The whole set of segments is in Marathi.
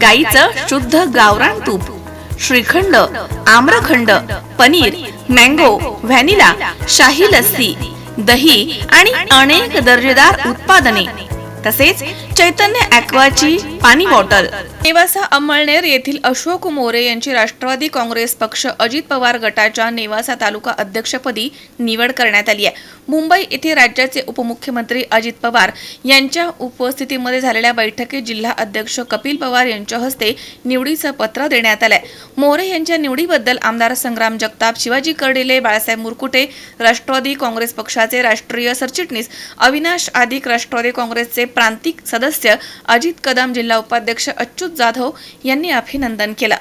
गाईचं शुद्ध गावरान तूप श्रीखंड आम्रखंड पनीर मँगो व्हॅनिला शाही लस्सी दही आणि अनेक दर्जेदार उत्पादने तसेच चैतन्य ॲक्वाची पाणी बॉटल. नेवासा अंमळनेर येथील अशोक मोरे यांची राष्ट्रवादी काँग्रेस पक्ष अजित पवार गटाच्या नेवासा तालुका अध्यक्षपदी निवड करण्यात आली आहे. मुंबई येथे राज्याचे उपमुख्यमंत्री अजित पवार यांच्या उपस्थितीमध्ये झालेल्या बैठकीत जिल्हा अध्यक्ष कपिल पवार यांच्या हस्ते निवडीचं पत्र देण्यात आलंय. मोरे यांच्या निवडीबद्दल आमदार संग्राम जगताप शिवाजी कर्डिले बाळासाहेब मुरकुटे राष्ट्रवादी काँग्रेस पक्षाचे राष्ट्रीय सरचिटणीस अविनाश आदिक राष्ट्रवादी काँग्रेसचे प्रांतिक सदस्य अजित कदम जिल्हा उपाध्यक्ष अच्युत जाधव यांनी अभिनंदन केलं.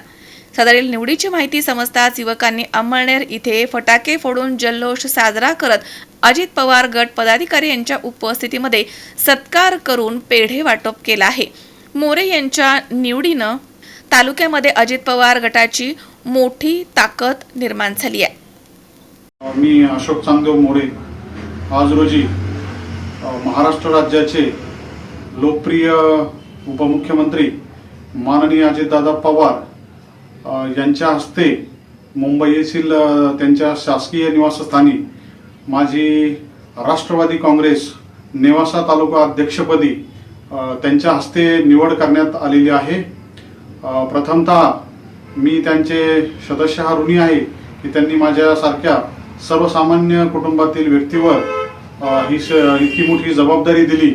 सदरील निवडीची माहिती समजताच युवकांनी अंमळनेर इथे फटाके फोडून जल्लोष साजरा करत अजित पवार गट पदाधिकारी यांच्या उपस्थितीमध्ये सत्कार करून पेढे वाटप केला आहे. मोरे यांच्या निवडीनं तालुक्यामध्ये अजित पवार गटाची मोठी ताकद निर्माण झाली आहे. मी अशोक चांगदेव मोरे. आज रोजी महाराष्ट्र राज्याचे लोकप्रिय उपमुख्यमंत्री माननीय अजितदादा पवार यांच्या हस्ते मुंबई येथील त्यांच्या शासकीय निवासस्थानी माझी राष्ट्रवादी काँग्रेस नेवासा तालुका अध्यक्षपदी त्यांच्या हस्ते निवड करण्यात आलेली आहे. प्रथमतः मी त्यांचे सदस्य हा ऋणी आहे की त्यांनी माझ्यासारख्या सर्वसामान्य कुटुंबातील व्यक्तीवर ही इतकी मोठी जबाबदारी दिली.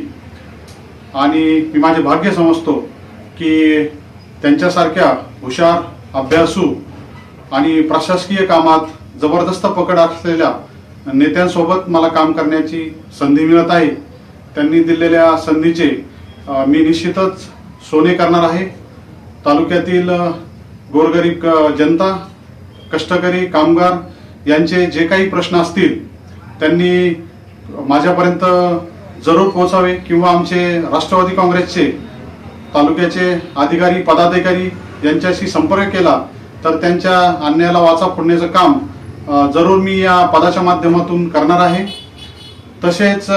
आणि मी माझे भाग्य समजतो की त्यांच्यासारख्या हुशार अभ्यासू आणि प्रशासकीय कामात जबरदस्त पकड असलेल्या नेत्यांसोबत मला काम करण्याची संधी मिळत आहे. त्यांनी दिलेल्या संधीचे मी निश्चितच सोने करणार आहे. तालुक्यातील गोरगरीब जनता कष्टकरी कामगार यांचे जे काही प्रश्न असतील त्यांनी माझ्यापर्यंत जरूर पोहोचावे किंवा आमचे राष्ट्रवादी काँग्रेसचे तालुक्याचे अधिकारी पदाधिकारी यांच्याशी संपर्क केला तर त्यांच्या अन्यायाला वाचा फोडण्याचं काम जरूर मी या पदाच्या माध्यमातून करणार आहे. तसेच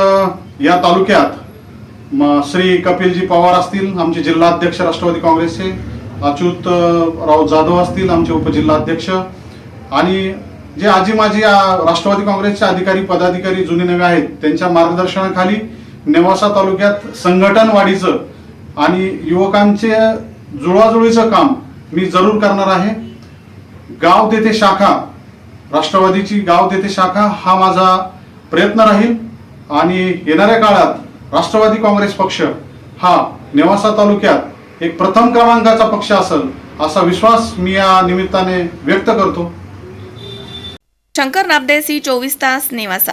या तालुक्यात म श्री कपिलजी पवार असतील आमचे जिल्हा अध्यक्ष राष्ट्रवादी काँग्रेसचे अच्युत राव जाधव असतील आमचे उपजिल्हाध्यक्ष आणि जे आजी माजी राष्ट्रवादी काँग्रेसचे अधिकारी पदाधिकारी जुने नवे आहेत त्यांच्या मार्गदर्शनाखाली नेवासा तालुक्यात संघटन वाढीचं आणि युवकांचे जुळवाजुळीचं काम मी जरूर करणार आहे. गाव देते शाखा राष्ट्रवादीची गाव देते शाखा हा माझा प्रयत्न राहील आणि येणाऱ्या काळात राष्ट्रवादी काँग्रेस पक्ष हा नेवासा तालुक्यात एक प्रथम क्रमांकाचा पक्ष असेल असा विश्वास मी या निमित्ताने व्यक्त करतो. शंकर नाबदेसी चोवीस तास नेवासा.